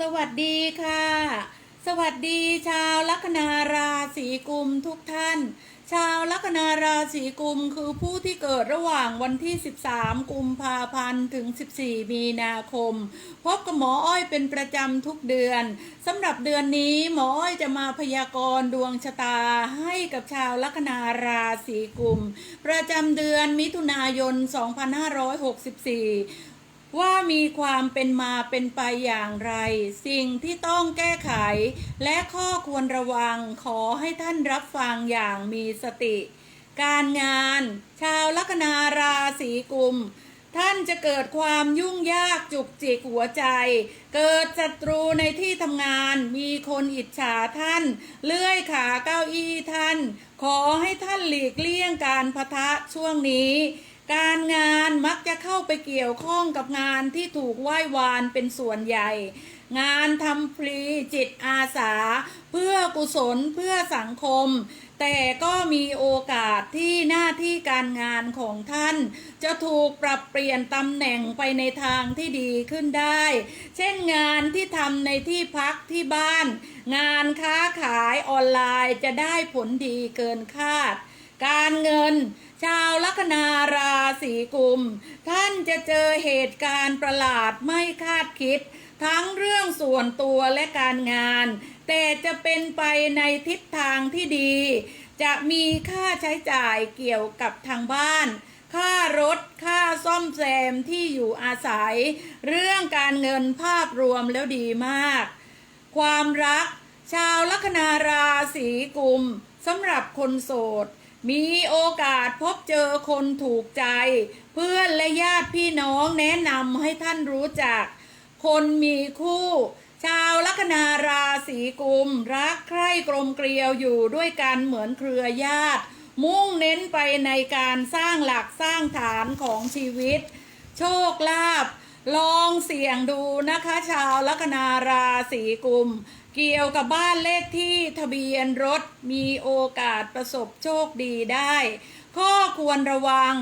สวัสดีค่ะ สวัสดีชาวลัคนาราศีกุมทุกท่าน ชาวลัคนาราศีกุมคือผู้ที่เกิดระหว่างวันที่ 13 กุมภาพันธ์ถึง 14 มีนาคม พบกับหมออ้อยเป็นประจำทุกเดือนสำหรับเดือนนี้หมออ้อยจะมาพยากรณ์ดวงชะตาให้กับชาวลัคนาราศีกุม ประจำเดือนมิถุนายน 2564 ว่ามีความเป็นมาเป็นไปอย่างไร สิ่งที่ต้องแก้ไข และข้อควรระวังขอให้ท่านรับฟังอย่างมีสติ การงาน ชาวลัคนาราศีกุมท่านจะเกิดความยุ่งยากจุกจิกหัวใจ เกิดศัตรูในที่ทำงาน มีคนอิจฉาท่าน เลื่อยขาเก้าอี้ท่าน ขอให้ท่านหลีกเลี่ยงการพะทะช่วงนี้ การงานมักจะเข้าไปเกี่ยวข้องกับงานที่ถูกไหว้วานเป็นส่วนใหญ่ งานทำฟรีจิตอาสา เพื่อกุศลเพื่อสังคม แต่ก็มีโอกาสที่หน้าที่การงานของท่าน จะถูกปรับเปลี่ยนตำแหน่งไปในทางที่ดีขึ้นได้ เช่นงานที่ทำในที่พักที่บ้าน งานค้าขายออนไลน์จะได้ผลดีเกินคาด การเงิน ชาวลัคนาราศีกุม ท่านจะเจอเหตุการณ์ประหลาดไม่คาดคิด ทั้งเรื่องส่วนตัวและการงาน แต่จะเป็นไปในทิศทางที่ดี จะมีค่าใช้จ่ายเกี่ยวกับทางบ้าน ค่ารถ ค่าซ่อมแซมที่อยู่อาศัย เรื่องการเงินภาพรวมแล้วดีมาก ความรักชาวลัคนาราศีกุมสำหรับคนโสด มีโอกาสพบเจอคนถูกใจ เพื่อนและญาติพี่น้องแนะนำให้ท่านรู้จัก คนมีคู่ ชาวลัคนาราศีกุม รักใคร่กลมเกลียวอยู่ด้วยกันเหมือนเครือญาติ มุ่งเน้นไปในการสร้างหลักสร้างฐานของชีวิต โชคลาภ ลองเสี่ยงดูนะคะ ชาวลัคนาราศีกุม เกี่ยวกับบ้านเลขที่ทะเบียนรถมีโอกาสประสบโชคดีได้ ข้อควรระวัง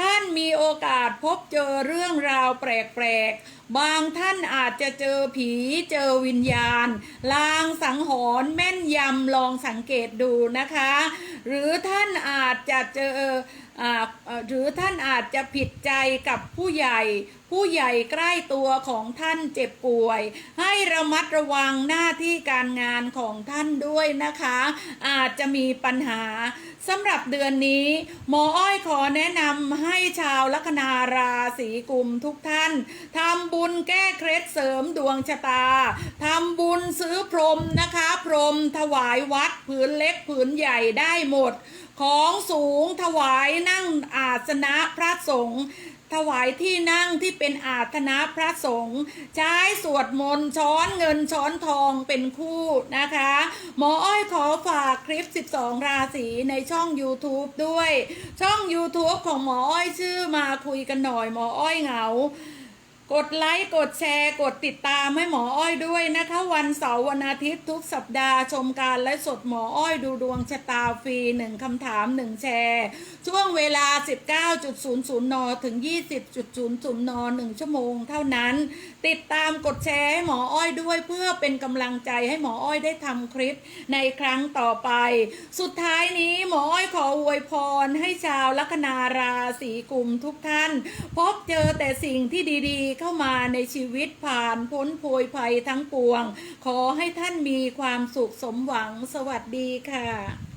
ท่านมีโอกาสพบเจอเรื่องราวแปลกๆ บางท่านอาจจะเจอผีเจอวิญญาณ ลางสังหรณ์แม่นยำลองสังเกตดูนะคะ หรือท่านอาจจะเจออหรือท่านอาจจะผิดใจกับผู้ใหญ่ผู้ใหญ่ใกล้ตัวของท่านเจ็บป่วย ให้ระมัดระวังหน้าที่การงานของท่านด้วยนะคะ อาจจะมีปัญหาสำหรับเดือนนี้หมออ้อยขอแนะนำให้ชาวลัคนาราศีกุมทุกท่านทำบุญแก้เคล็ดเสริมดวงชะตาทำบุญซื้อพรมนะคะ พรมถวายวัดผืนเล็กผืนใหญ่ได้หมด ของสูงถวายนั่งอาสนะพระสงฆ์ ถวายที่นั่งที่เป็นอาสนะพระสงฆ์ใช้สวดมนต์ช้อนเงินช้อนทองเป็นคู่นะคะ หมออ้อยขอฝากคลิป 12 ราศีในช่อง YouTube ด้วย ช่อง YouTube ของหมออ้อยชื่อมาคุยกันหน่อยหมออ้อยเหงา กดไลค์ กดแชร์ กดติดตามให้หมออ้อยด้วยนะคะ วันเสาร์วันอาทิตย์ทุกสัปดาห์ชมการและสดหมออ้อยดูดวงชะตาฟรีหนึ่งคำถามหนึ่งแชร์ ช่วงเวลา 19.00 น ถึง 20.00 น 1 ชั่วโมงเท่านั้น ติดตามกดแชร์ให้หมออ้อยด้วยเพื่อเป็นกำลังใจให้หมออ้อยได้ทำคลิปในครั้งต่อไป สุดท้ายนี้หมออ้อยขออวยพรให้ชาวลัคนาราศีกุมทุกท่าน พบเจอแต่สิ่งที่ดีๆเข้ามาในชีวิตผ่านพ้นโพยภัยทั้งปวง ขอให้ท่านมีความสุขสมหวังสวัสดีค่ะ